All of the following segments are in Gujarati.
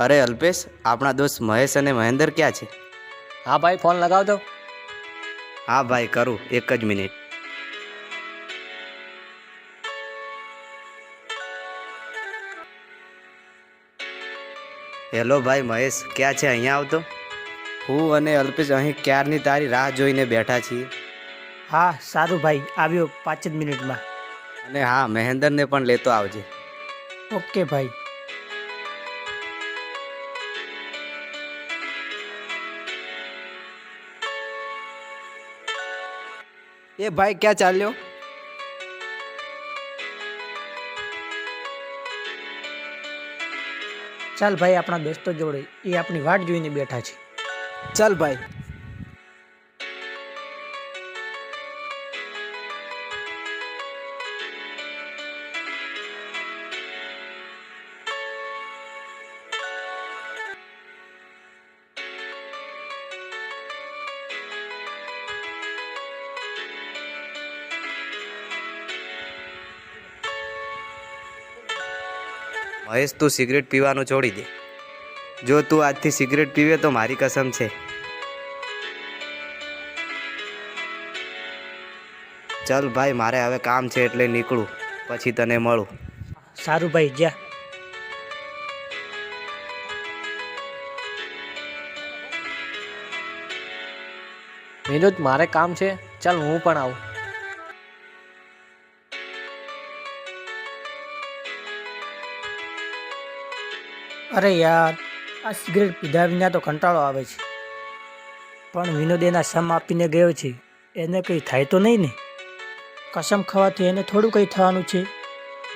અરે અલ્પેશ આપણા દોસ્ત મહેશ અને મહેન્દર ક્યાં છે? હા ભાઈ ફોન લગાવજો. હા ભાઈ કરું એક જ મિનિટ. હેલો ભાઈ મહેશ ક્યાં છે? અહીંયા આવતો? હું અને અલ્પેશ અહીં ક્યારની તારી રાહ જોઈને બેઠા છીએ? હા સારું ભાઈ આવ્યો પાંચ જ મિનિટમાં. અને હા મહેન્દરને પણ લેતો આવજે. ઓકે ભાઈ. એ ભાઈ ક્યાં ચાલ્યો? ચાલ ભાઈ આપણા દોસ્તો જોડે એ આપણી વાટ જોઈને બેઠા છે. ચાલ ભાઈ. મહેશ, તું સિગરેટ પીવાનું છોડી દે. જો તું આજથી સિગરેટ પીવે તો મારી કસમ છે. ચાલ ભાઈ, મારે હવે કામ છે એટલે નીકળું. પછી તને મળું. સારું ભાઈ, જા. વિનોદ, મારે કામ છે. ચાલ હું પણ આવું. અરે યાર, આ સિગરેટ પીધા વિના તો કંટાળો આવે છે. પણ વિનોદ એના સમ આપીને ગયો છે, એને કંઈ થાય તો નહીં ને? કસમ ખાવાથી એને થોડું કંઈ થવાનું છે.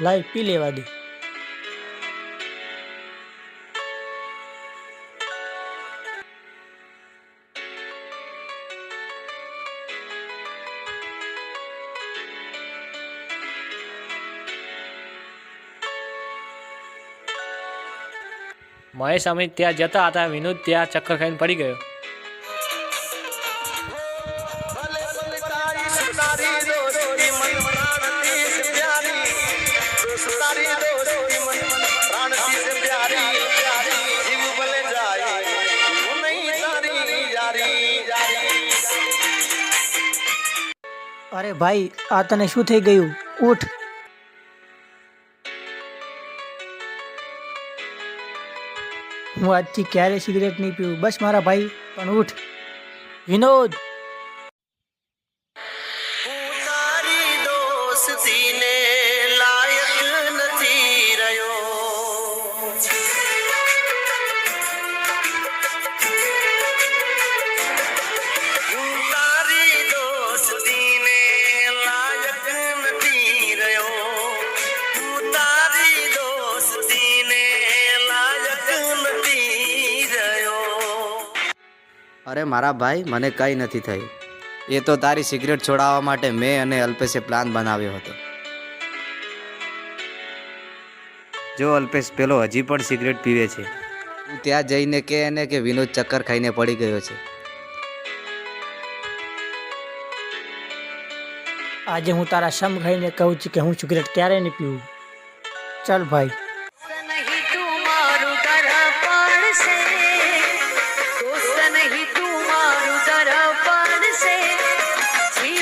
લાઈ પી લેવા દે. મહેશ અમે ત્યાં જતા હતા, વિનોદ ત્યાં ચક્કર ખાઈને પડી ગયો. અરે ભાઈ, આ તને શું થઈ ગયું? ઉઠ. હું આજથી ક્યારે સિગરેટ નહીં પીવું? બસ મારા ભાઈ પણ ઉઠ. વિનોદ! તારી દોસ્તીને અરે મારા ભાઈ મને કંઈ નથી થયું. એ તો તારી સિગરેટ છોડાવવા માટે મેં અને અલ્પેશે પ્લાન બનાવ્યો હતો. જો અલ્પેશ પેલો હજી પણ સિગરેટ પીવે છે. તું ત્યાં જઈને કે એને કે વિનોદ ચક્કર ખાઈને પડી ગયો છે. આજે હું તારા સમ ખાઈને કહું છું કે હું સિગરેટ ક્યારે નહીં પીવું. ચાલ ભાઈ.